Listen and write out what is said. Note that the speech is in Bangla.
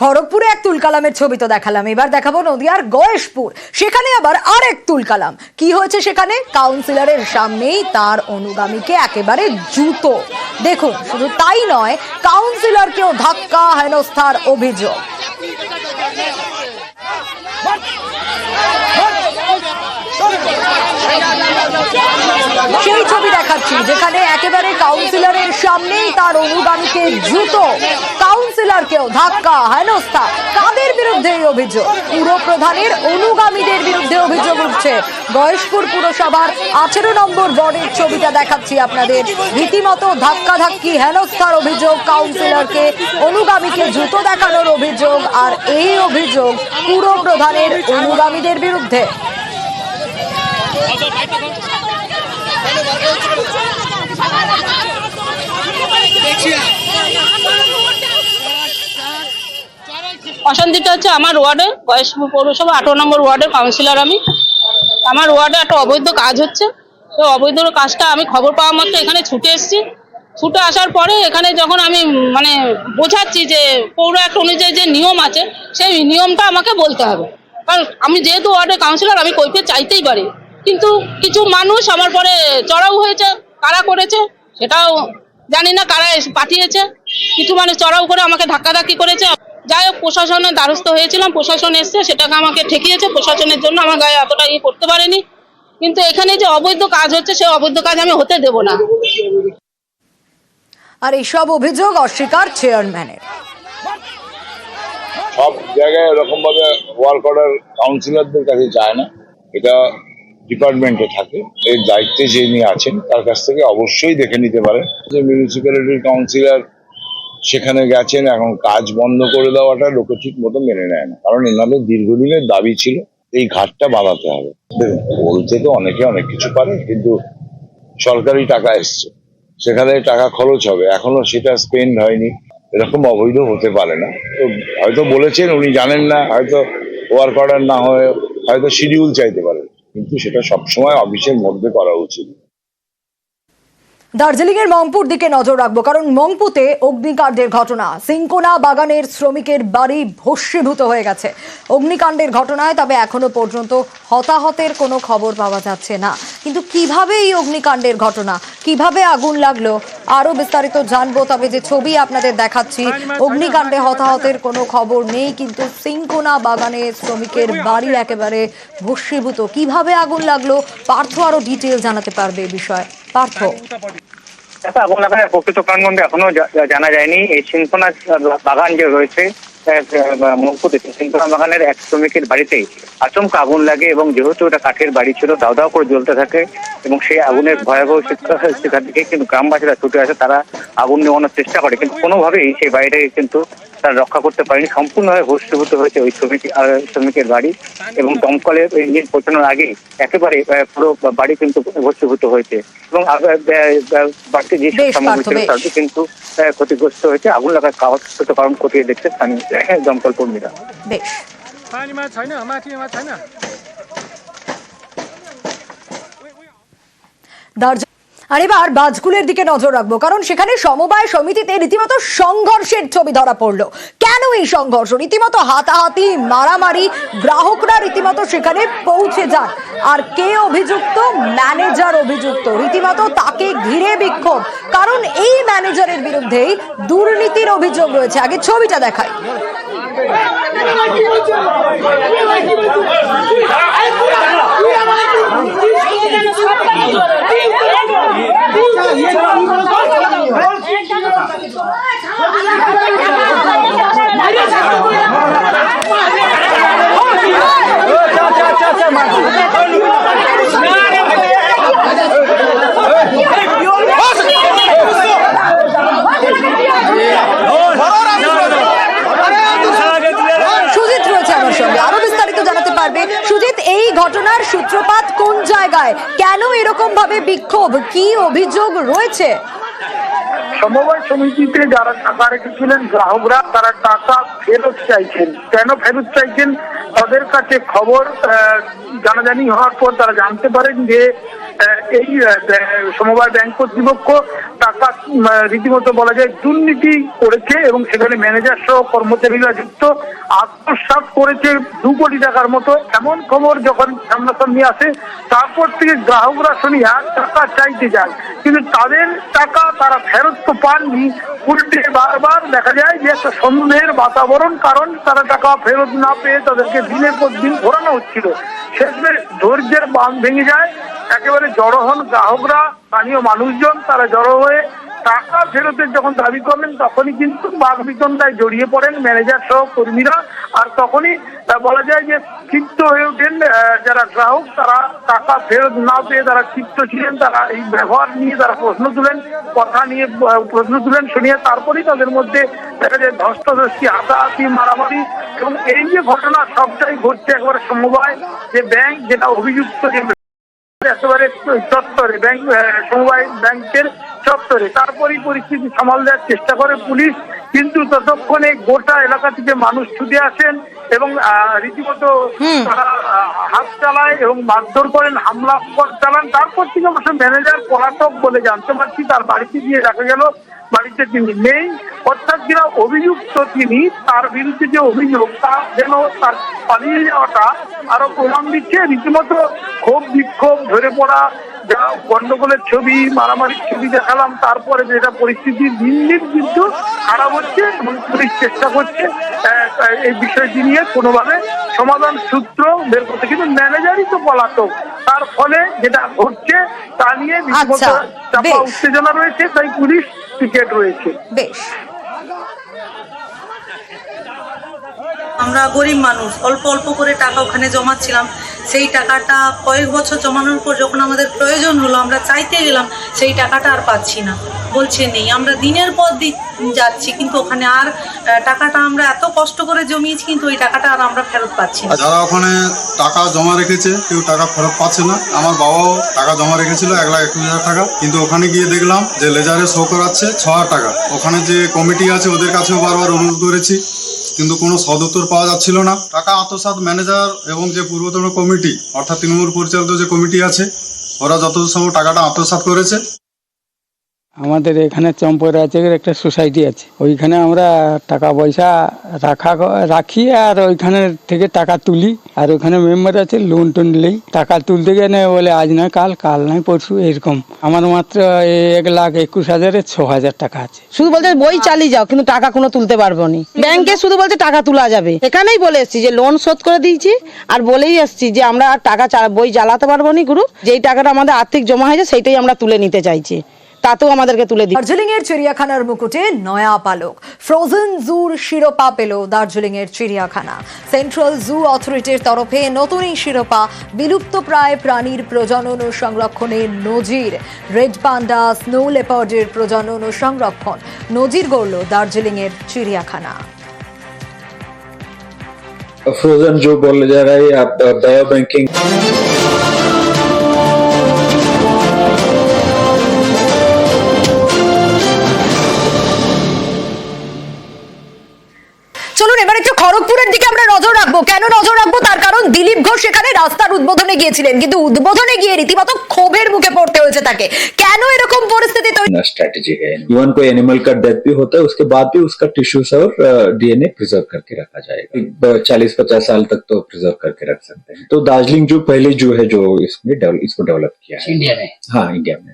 খড়গপুরে এক তুলকালামের ছবি তো দেখালাম। এবার দেখাবো নদিয়ার গয়েশপুর। সেখানে আবার আর এক তুলকালাম। কি হয়েছে সেখানে? কাউন্সিলরের সামনেই তার অনুগামীকে একেবারে জুতো। দেখুন, শুধু তাই নয়, কাউন্সিলরকেও ধাক্কা হেনস্থার অভিযোগ সেই ছবি দেখাচ্ছি যেখানে একেবারে কাউন্সিলরের সামনেই তার অনুগামীকে জুতো কাউন্সিলরকেও ধাক্কা। হেনস্থা কাদের বিরুদ্ধে এই অভিযোগ? পুর প্রধানের অনুগামীদের বিরুদ্ধে অভিযোগ উঠছে। গয়েশপুর পুরসভার আঠেরো নম্বর ওয়ার্ডের ছবিটা দেখাচ্ছি আপনাদের। রীতিমতো ধাক্কা ধাক্কি হেনস্থার অভিযোগ কাউন্সিলরকে অনুগামীকে জুতো দেখানোর অভিযোগ আর এই অভিযোগ পুর প্রধানের অনুগামীদের বিরুদ্ধে। অশান্তিটা হচ্ছে আমার ওয়ার্ডে, বয়স পৌরসভা আঠারো নম্বর ওয়ার্ডের কাউন্সিলর আমি। আমার ওয়ার্ডে একটা অবৈধ কাজ হচ্ছে। তো অবৈধ কাজটা আমি খবর পাওয়া মাত্র এখানে ছুটে এসেছি। ছুটে আসার পরে এখানে যখন আমি মানে বোঝাচ্ছি যে পৌর অ্যাক্ট অনুযায়ী যে নিয়ম আছে, সেই নিয়মটা আমাকে বলতে হবে। কারণ আমি যেহেতু ওয়ার্ডের কাউন্সিলর আমি কৈফিয়ত চাইতেই পারি। কিন্তু কিছু মানুষ আমার পরে চড়াও হয়েছে কারা করেছে সেটাও জানি না কারা এসে পাঠিয়েছে। কিছু মানুষ চড়াও করে আমাকে ধাক্কাধাক্কি করেছে। যাই হোক প্রশাসনের দ্বারস্থ হয়েছিলাম প্রশাসন এসছে সেটাকে আমাকে ঠেকিয়েছে প্রশাসনের জন্য আমার গায়ে এতটা ইয়ে করতে পারেনি। কিন্তু এখানে যে অবৈধ কাজ হচ্ছে সেই অবৈধ কাজ আমি হতে দেব না। আর এইসব অভিযোগ অস্বীকার চেয়ারম্যানের। সব জায়গায় এরকম ভাবে ওয়ার্ক অর্ডার কাউন্সিলরদের কাছে যায় না। এটা ডিপার্টমেন্টে থাকে। এর দায়িত্বে যিনি আছেন, তার কাছ থেকে অবশ্যই দেখে নিতে পারেন। যে মিউনিসিপ্যালিটির কাউন্সিলর সেখানে গেছেন, এখন কাজ বন্ধ করে দেওয়াটা লোকে ঠিক মতো মেনে নেয় না। কারণ এনাদের দীর্ঘদিনের দাবি ছিল, এই ঘাটটা বাঁধাতে হবে। বলতে তো অনেকে অনেক কিছু পারে, কিন্তু সরকারি টাকা এসছে। সেখানে টাকা খরচ হবে। এখনও সেটা স্পেন্ড হয়নি। এরকম অবৈধ হতে পারে না। তো হয়তো বলেছেন, উনি জানেন না, হয়তো ওয়ার্ক অর্ডার না হয়ে, হয়তো শিডিউল চাইতে পারেন কিন্তু সেটা সবসময় অফিসের মধ্যে করা উচিত। দার্জিলিং এর মংপুর দিকে নজর রাখব, কারণ মংপুতে অগ্নিকাণ্ডের ঘটনা। সিঙ্কোনা বাগানের শ্রমিকের বাড়ি ভস্মীভূত হয়ে গেছে। অগ্নিকাণ্ডের ঘটনায় তবে এখনও পর্যন্ত হতাহতের কোনো খবর পাওয়া যাচ্ছে না। কিন্তু কীভাবে এই অগ্নিকাণ্ডের ঘটনা? কীভাবে আগুন লাগল? আরও বিস্তারিত জানব, তবে যে ছবি আপনাদের দেখাচ্ছি, অগ্নিকাণ্ডে হতাহতের কোনো খবর নেই, কিন্তু সিঙ্কোনা বাগানে শ্রমিকের বাড়ি একেবারে ভস্মীভূত। কীভাবে আগুন লাগল? পার্থ আরও ডিটেল জানাতে পারবে এই বিষয়ে। পার্থ। লাগার প্রকৃত কারণ এখনও জানা যায়নি। এই সিনকোনা বাগান যে রয়েছে সিনকোনা বাগানের এক শ্রমিকের বাড়িতেই আচমকা আগুন লাগে এবং যেহেতু এটা কাঠের বাড়ি ছিল, দাও দাও করে জ্বলতে থাকে এবং সেই আগুনের ভয়াবহ সেখান থেকে কিন্তু গ্রামবাসীরা ছুটে আসে, তারা আগুন নেওয়ানোর চেষ্টা করে। কিন্তু কোনোভাবেই সেই বাড়িটাকে কিন্তু তারা রক্ষা করতে পারেনি সম্পূর্ণভাবে ভস্মীভূত হয়েছে ওই শ্রমিক আহ, শ্রমিকের বাড়ি এবং দমকলের ইঞ্জিন পৌঁছানোর আগে একেবারে আহ, পুরো বাড়ি কিন্তু ভস্মীভূত হয়েছে এবং আহ, আহ, বাড়িতে যে বেশ, সামগ্রী ছিল পার্থ, বেশ। তাদের কিন্তু আহ, ক্ষতিগ্রস্ত হয়েছে আগুন লাগার কাগজপত্র কারণ খতিয়ে দেখছে স্থানীয় আহ, দমকল কর্মীরা বেশ पानीमा छैन माथिमा छैन দার্জিলিং আর এবার বাজকুলের দিকে নজর রাখব, কারণ সেখানে সমবায় সমিতিতে রীতিমতো সংঘর্ষের ছবি ধরা পড়ল। কেন এই সংঘর্ষ? রীতিমতো হাতাহাতি, মারামারি, গ্রাহকরা রীতিমতো সেখানে পৌঁছে যান। আর কে অভিযুক্ত? ম্যানেজার অভিযুক্ত। রীতিমতো তাকে ঘিরে বিক্ষোভ। কারণ এই ম্যানেজারের বিরুদ্ধেই দুর্নীতির অভিযোগ রয়েছে। আগে ছবিটা দেখাই সুজিত রয়েছে আমার সঙ্গে আরও বিস্তারিত জানাতে পারবে সুজিত এই ঘটনার সূত্রপাত কোন জায়গায়? কেন এরকম ভাবে বিক্ষোভ? কি অভিযোগ রয়েছে? সমবায় সমিতিতে যারা টাকা রেখেছিলেন, গ্রাহকরা তারা টাকা ফেরত চাইছেন। কেন ফেরত চাইছেন? তাদের কাছে খবর জানাজানি হওয়ার পর তারা জানতে পারেন যে এই সমবায় ব্যাংক কর্তৃপক্ষ টাকা রীতিমতো বলা যায় দুর্নীতি করেছে এবং সেখানে ম্যানেজার সহ কর্মচারীরা যুক্ত। আত্মসাৎ করেছে দু কোটি টাকার মতো এমন খবর যখন সামনাসামনি আসে, তারপর থেকে গ্রাহকরা শুনি শুনিয়া টাকা চাইতে যায় কিন্তু তাদের টাকা তারা ফেরত তো পাননি। উল্টে বারবার দেখা যায় যে একটা সন্দেহের বাতাবরণ কারণ তারা টাকা ফেরত না পেয়ে তাদেরকে দিনের পর দিন ঘোরানো হচ্ছিল। শেষমেশ ধৈর্যের বাঁধ ভেঙে যায়। একেবারে জড়ো হন গ্রাহকরা, স্থানীয় মানুষজন, তারা জড়ো হয়ে টাকা ফেরতের যখন দাবি করলেন, তখনই কিন্তু বাঘ বিতন্ডায় জড়িয়ে পড়েন ম্যানেজার সহ কর্মীরা। আর তখনই বলা যায় যে ক্ষিপ্ত হয়ে ওঠেন যারা গ্রাহক, তারা টাকা ফেরত না পেয়ে তারা ক্ষিপ্ত ছিলেন, তারা এই ব্যবহার নিয়ে তারা প্রশ্ন তুলেন, কথা নিয়ে প্রশ্ন তুলেন, শুনিয়ে তারপরেই তাদের মধ্যে দেখা যায় ধস্তাধস্তি, হাতাহাতি, মারামারি এবং এই যে ঘটনা সবটাই ঘটছে একবারে সমবায়, যে ব্যাংক যেটা অভিযুক্ত যে একেবারে চত্বরে ব্যাংক সমবায় ব্যাংকের চত্বরে। তারপরেই পরিস্থিতি সামাল দেওয়ার চেষ্টা করে পুলিশ। কিন্তু ততক্ষণে গোটা এলাকা থেকে মানুষ ছুটে আসেন এবং রীতিমতো তারা হাত চালায় এবং মারধর করেন হামলা চালান। তারপর থেকে অবশ্য ম্যানেজার পলাতক বলে জানতে পারছি তার বাড়িতে গিয়ে দেখা গেল বাড়িতে তিনি নেই। অর্থাৎ যিনি অভিযুক্ত তিনি তার বিরুদ্ধে যে অভিযোগ তা যেন তার পালিয়ে যাওয়াটা আরও প্রমাণ দিচ্ছে রীতিমতো ক্ষোভ বিক্ষোভ ধরে পড়া যা গন্ডগোলের ছবি মারামারির ছবি দেখালাম তারপরে যেটা পরিস্থিতি দিন দিন কিন্তু খারাপ হচ্ছে এবং পুলিশ চেষ্টা করছে এই বিষয়টি নিয়ে কোনোভাবে সমাধান সূত্র বের করতে। কিন্তু ম্যানেজারই তো পলাতক। তার ফলে যেটা ঘটছে তা নিয়ে আচ্ছা, চাপা উত্তেজনা রয়েছে তাই পুলিশ টিকেট রয়েছে। বেশ। আমরা গরিব মানুষ অল্প অল্প করে টাকা ওখানে জমাচ্ছিলাম। সেই টাকাটা কয়েক বছর জমানোর পর যখন আমাদের প্রয়োজন হলো, আমরা চাইতে গেলাম, সেই টাকাটা আর পাচ্ছি না। বলছে, নেই, আমরা দিনের পর দিন যাচ্ছি, কিন্তু ওখানে আর টাকাটা আমরা এত কষ্ট করে জমিয়েছি, কিন্তু ওই টাকাটা আর আমরা ফেরত পাচ্ছি না। যারা ওখানে টাকা জমা রেখেছে, কেউ টাকা ফেরত পাচ্ছে না। আমার বাবাও টাকা জমা রেখেছিল, এক লাখ একুশ হাজার টাকা। কিন্তু ওখানে গিয়ে দেখলাম যে লেজারে শো করাচ্ছে ছ টাকা। ওখানে যে কমিটি আছে, ওদের কাছেও বারবার অনুরোধ করেছি। কিন্তু কোনো সদুত্তর পাওয়া যাচ্ছিল না। টাকা আত্মসাত ম্যানেজার এবং যে পূর্বতন কমিটি, অর্থাৎ তৃণমূল পরিচালিত যে কমিটি আছে, ওরা যতদূর সময় টাকাটা আত্মসাত করেছে। আমাদের এখানে চম্পরাজের একটা সোসাইটি আছে। ওইখানে আমরা টাকা পয়সা রাখা রাখি আর ওইখানে থেকে টাকা তুলি। আর ওখানে মেম্বার আছে লোন টোন নেই। টাকা তুলতে গেলে বলে, আজ নয়, কাল কাল নয়, পরশু, এরকম। আমার মাত্র এক লাখ একুশ হাজারে ছ হাজার টাকা আছে। শুধু বলতে বই চালিয়ে যাও, কিন্তু টাকা কোনো তুলতে পারব নি। ব্যাংকে শুধু বলতে টাকা তোলা যাবে। এখানেই বলে এসছি যে লোন শোধ করে দিয়েছি। আর বলেই এসছি যে, আমরা আর টাকা বই চালাতে পারব নি, গুরু। যেই টাকাটা আমাদের আর্থিক জমা হয়েছে, সেইটাই আমরা তুলে নিতে চাইছি। তাতেও আমাদেরকে তুলে দিই দার্জিলিং এর চিড়িয়াখানার মুকুটে নয়া পালক। ফ্রোজেন জুর শিরোপা পেল দার্জিলিং এর চিড়িয়াখানা। সেন্ট্রাল জু অথরিটির তরফে নতুন এই শিরোপা বিলুপ্ত প্রায় প্রাণীর প্রজনন ও সংরক্ষণের নজির। রেড পান্ডা স্নো লেপার্ডের প্রজনন ও সংরক্ষণ নজির গড়ল দার্জিলিং এর চিড়িয়াখানা। ফ্রোজেন জু বলে যারাই বায়ো ব্যাংকিং দিলীপ ঘোষ সেখানে রাস্তার উদ্বোধনে গিয়েছিলেন কিন্তু উদ্বোধনে গিয়ে রীতিমতো ক্ষোভের মুখে पड़ते হয়েছে তাকে কেন এরকম পরিস্থিতি তৈরি स्ट्रेटेजी है इवन कोई एनिमल का डेथ भी होता है उसके बाद भी उसका टिश्यूज और डीएनए प्रिजर्व करके रखा जाएगा चालीस पचास साल तक तो प्रिजर्व करके रख सकते हैं तो दार्जिलिंग जू पहली जू है जो इसमें डेवलप इसको डेवलप किया है इंडिया में हाँ इंडिया में